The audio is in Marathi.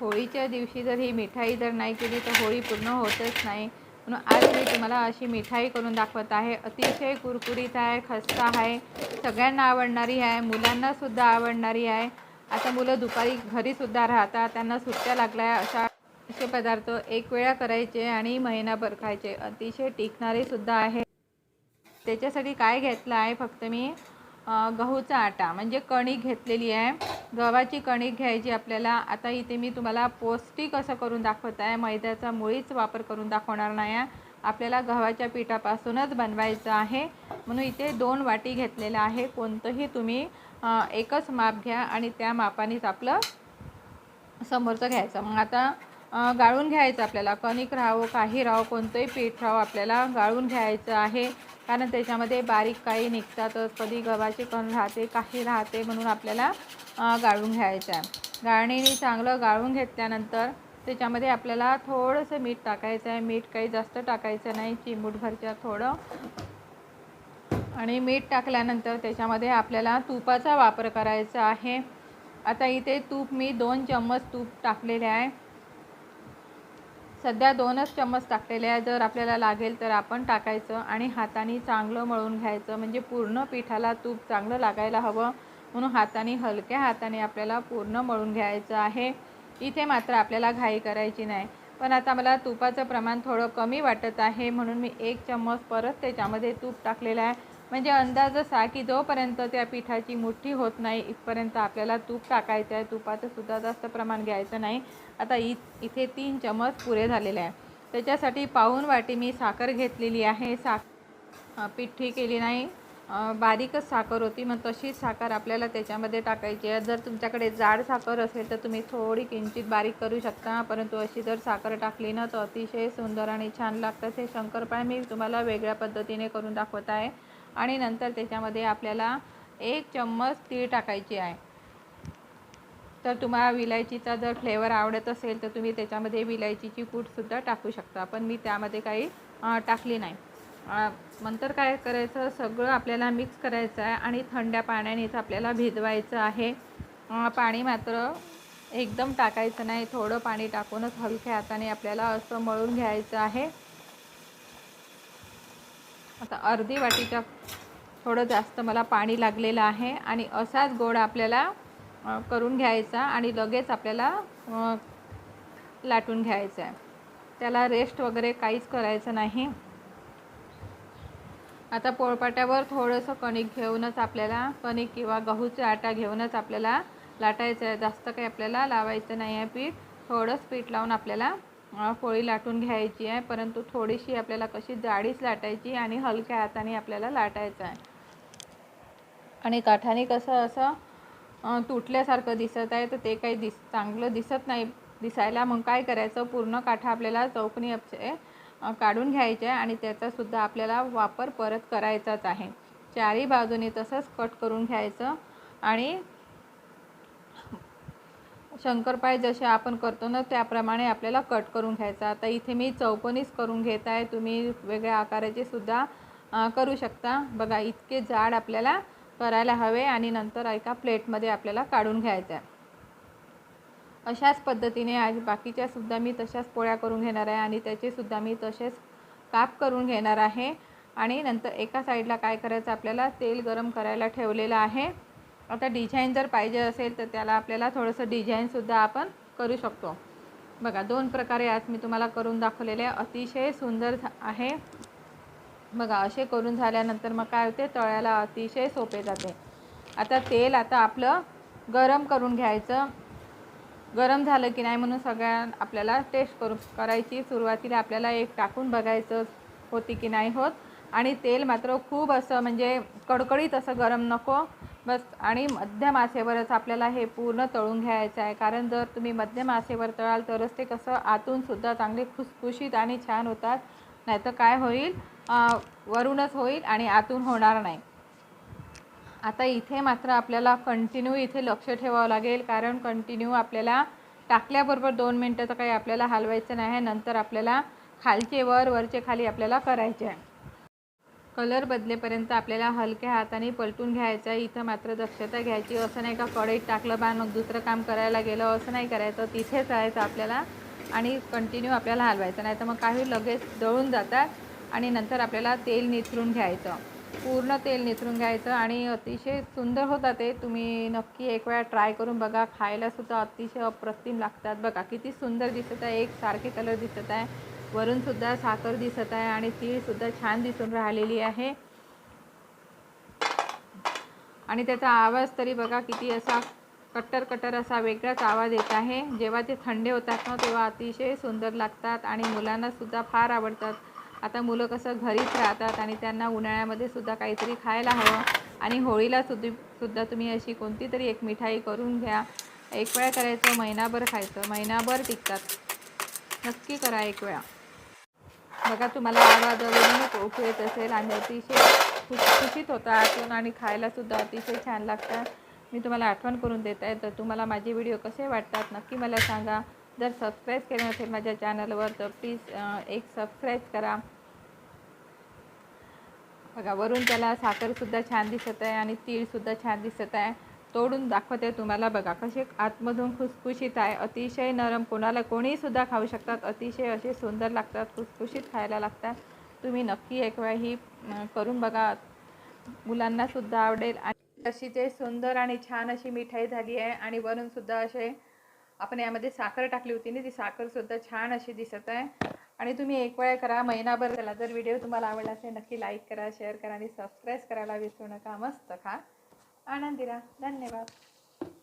होळीच्या दिवशी जर ही मिठाई जर नाही केली तर होळी पूर्ण होतच नाही. म्हणून आज मी तुम्हाला अशी मिठाई करून दाखवत आहे. अतिशय कुरकुरीत आहे खस्ता आहे सगळ्यांना आवडणारी आहे मुलांनासुद्धा आवडणारी आहे. आता मुलं दुपारी घरीसुद्धा राहतात त्यांना सुट्ट्या लागल्या अशा असे पदार्थ एक वेळा करायचे आणि महिनाभर खायचे. अतिशय टिकणारेसुद्धा आहे. त्याच्यासाठी काय घेतलं आहे फक्त मी गहूचा आटा म्हणजे कणिक घेतलेली आहे. गव्हाची कणिक घ्यायची आपल्याला. आता इथे मी तुम्हाला पौष्टिक असं करून दाखवत आहे. मैद्याचा मुळीच वापर करून दाखवणार नाही आहे. आपल्याला गव्हाच्या पिठापासूनच बनवायचं आहे. म्हणून इथे दोन वाटी घेतलेलं आहे कोणतंही तुम्ही एकच माप घ्या आणि त्या मापानेच आपलं समोरचं घ्यायचं. मग आता गाळून घ्यायचं आपल्याला. कणिक राहावं काही राहावं कोणतंही पीठ राहावं आपल्याला गाळून घ्यायचं आहे. कारण त्याच्यामध्ये बारीक काही निघतातच. कधी गव्हाचे कण राहते काही राहते म्हणून आपल्याला गाळून घ्यायचं आहे. गाळणीने चांगलं गाळून घेतल्यानंतर त्याच्यामध्ये आपल्याला थोडंसं मीठ टाकायचं आहे. मीठ काही जास्त टाकायचं नाही. चिमूटभरच्या थोडं. आणि मीठ टाकल्यानंतर त्याच्यामध्ये आपल्याला तुपाचा वापर करायचा आहे. आता इथे तूप मी दोन चम्मच तूप टाकलेले आहे. सध्या दोनच चम्मच टाकलेले आहे जर आपल्याला लागेल तर आपण टाकायचं आणि हाताने चांगलं मळून घ्यायचं. म्हणजे पूर्ण पिठाला तूप चांगलं लागायला हवं. म्हणून हाताने हलक्या हाताने आपल्याला पूर्ण मळून घ्यायचं आहे. इथे मात्र आपल्याला घाई करायची नाही. पण आता मला तुपाचं प्रमाण थोडं कमी वाटत आहे. म्हणून मी एक चम्मच परत त्याच्यामध्ये तूप टाकलेलं आहे. म्हणजे अंदाज असा की जोपर्यंत त्या पिठाची मुठ्ठी होत नाही इथपर्यंत आपल्याला तूप टाकायचं आहे. तुपाचं सुद्धा जास्त प्रमाण घ्यायचं नाही. आता इ इथे तीन चमच पुरे झालेले आहे. त्याच्यासाठी पाऊन वाटी मी साखर घेतलेली आहे. साख पिठी केली नाही. बारीकच साखर होती मग तशीच साखर आपल्याला त्याच्यामध्ये टाकायची आहे. जर तुमच्याकडे जाड साखर असेल तर तुम्ही थोडी किंचित बारीक करू शकता. परंतु अशी जर साखर टाकली ना तर अतिशय सुंदर आणि छान लागतात हे शंकरपाळे मी तुम्हाला वेगळ्या पद्धतीने करून दाखवत आहे. आणि नंतर त्याच्यामध्ये आपल्याला एक चम्मच तीळ टाकायची आहे. तर तुम्हाला विलायचीचा जर फ्लेवर आवडत असेल तर तुम्ही त्याच्यामध्ये विलायचीची कूटसुद्धा टाकू शकता. पण मी त्यामध्ये काही टाकली नाही. नंतर काय करायचं सगळं आपल्याला मिक्स करायचं आहे आणि थंड्या पाण्यानेच आपल्याला भिजवायचं आहे. पाणी मात्र एकदम टाकायचं नाही. थोडं पाणी टाकूनच हलक्या हाताने आपल्याला असं मळून घ्यायचं आहे. आता अर्धी वाटीच्या थोडं जास्त मला पाणी लागलेलं आहे आणि असाच गोड आपल्याला करून घ्यायचा आणि लगेच आपल्याला लाटून घ्यायचा आहे. त्याला रेस्ट वगैरे काहीच करायचं नाही. आता पोळपाट्यावर थोडंसं कणिक घेऊनच आपल्याला कणिक किंवा गहूचा आटा घेऊनच आपल्याला लाटायचं आहे. जास्त काही आपल्याला लावायचं नाही आहे पीठ. थोडंच पीठ लावून आपल्याला पोळी लाटून घ्यायची आहे परंतु थोडीशी आपल्याला कशी जाडीच लाटायची आणि हलक्या हाताने आपल्याला लाटायचं आहे. आणि काठाने कसं असं तुटल्यासारखं दिसत आहे तर ते काही दिस चांगलं दिसत नाही दिसायला. मग काय करायचं? पूर्ण काठा आपल्याला चौकणी असे काढून घ्यायचे आहे आणि त्याचासुद्धा आपल्याला वापर परत करायचाच आहे. चारही बाजूने तसंच कट करून घ्यायचं आणि शंकरपाळे जसे आपण करतो ना त्याप्रमाणे आपल्याला कट करून घ्यायचा. आता इथे मी चौकोनीच करून घेत आहे. तुम्ही वेगळ्या आकाराचे सुद्धा करू शकता. बघा इतके जाड आपल्याला करायला हवे आणि नंतर एका प्लेटमध्ये आपल्याला काढून घ्यायचं आहे. अशाच पद्धतीने आज बाकीच्या सुद्धा मी तशाच पोळ्या करून घेणार आहे आणि त्याचेसुद्धा मी तसेच काप करून घेणार आहे. आणि नंतर एका साईडला काय करायचं? आपल्याला तेल गरम करायला ठेवलेलं आहे. आता डिझाईन जर पाहिजे असेल तर त्याला आपल्याला थोडंसं डिझाईनसुद्धा आपण करू शकतो. बघा दोन प्रकारे आज मी तुम्हाला करून दाखवलेले अतिशय सुंदर झा- आहे. बघा असे करून झाल्यानंतर मग काय होते? तळ्याला अतिशय सोपे जाते. आता तेल आता आपलं गरम करून घ्यायचं. गरम झालं की नाही म्हणून सगळ्या आपल्याला टेस्ट करू करायची. सुरुवातीला आपल्याला एक टाकून बघायचं होती की नाही होत. आणि तेल मात्र खूप असं म्हणजे कडकडीत असं गरम नको. बस आणि मध्यम आसेवरच आपल्याला हे पूर्ण तळून घ्यायचं आहे. कारण जर तुम्ही मध्यम आसेवर तळाल तरच ते कसं आतूनसुद्धा चांगले खुसखुशीत आणि छान होतात. नाहीतर काय होईल? वरूनच होईल आणि आतून होणार नाही. आता इथे मात्र आपल्याला कंटिन्यू इथे लक्ष ठेवावं लागेल. कारण कंटिन्यू आपल्याला टाकल्याबरोबर दोन मिनटं तर काही आपल्याला हलवायचं नाही. आहे नंतर आपल्याला खालचे वर वरचे खाली आपल्याला करायचे आहे. कलर बदलेपर्यंत आपल्याला हलक्या हाताने पलटून घ्यायचं आहे. इथं मात्र दक्षता घ्यायची. असं नाही का कढईत टाकलं बा मग दुसरं काम करायला गेलं. असं नाही करायचं. तिथेच राहायचं आपल्याला आणि कंटिन्यू आपल्याला हलवायचं. नाही तर मग काही लगेच दळून जातात आणि नंतर आपल्याला तेल निथरून घ्यायचं. पूर्ण तेल निथरून घ्यायचं आणि अतिशय सुंदर होतात ते. तुम्ही नक्की एक वेळा ट्राय करून बघा. खायलासुद्धा अतिशय अप्रतिम लागतात. बघा किती सुंदर दिसत आहे. एक सारखे कलर दिसत आहे. वरून सुद्धा साखर दिसत आहे आणि तीळसुद्धा छान दिसून राहिलेली आहे. आणि त्याचा आवाज तरी बघा किती असा कट्टर कट्टर असा वेगळाच आवाज येत आहे. जेव्हा ते थंडे होतात ना तेव्हा अतिशय सुंदर लागतात आणि मुलांनासुद्धा फार आवडतात. आता मुलं कसं घरीच राहतात आणि त्यांना उन्हाळ्यामध्ये सुद्धा काहीतरी खायला हवं. आणि होळीला सुद्धा सुद्धा तुम्ही अशी कोणती तरी एक मिठाई करून घ्या. एक वेळा करायचं महिनाभर खायचं. महिनाभर टिकतात. नक्की करा एक वेळा. बघा तुम्हाला आवाजावरूनच ओळखू येत असेल आणि अतिशय खुशखुशीत होता आतून आणि खायलासुद्धा अतिशय छान लागतात मी तुम्हाला आठवण करून देत आहे. तर तुम्हाला माझे व्हिडिओ कसे वाटतात नक्की मला सांगा. जर सबस्क्राईब केलं नसेल माझ्या चॅनलवर तर प्लीज एक सबस्क्राईब करा. बघा वरून त्याला साखरसुद्धा छान दिसत आहे आणि तीळसुद्धा छान दिसत आहे. तोडून दाखवते तुम्हाला. बघा कसे आतमधून खुसखुशीत आहे. अतिशय नरम कोणाला कोणीसुद्धा खाऊ शकतात. अतिशय असे सुंदर लागतात खुसखुशीत खायला लागतात. तुम्ही नक्की एक वेळा ही करून बघा. मुलांनासुद्धा आवडेल. आणि अशी ते सुंदर आणि छान अशी मिठाई झाली आहे. आणि वरूनसुद्धा असे आपण यामध्ये साखर टाकली होती ना ती साखरसुद्धा छान अशी दिसत आहे. आणि तुम्ही एक वेळ करा महिनाभर त्याला जर व्हिडिओ तुम्हाला आवडला असेल नक्की लाईक करा शेअर करा आणि सबस्क्राईब करायला विसरू नका. मस्त खा. आनंदी धन्यवाद.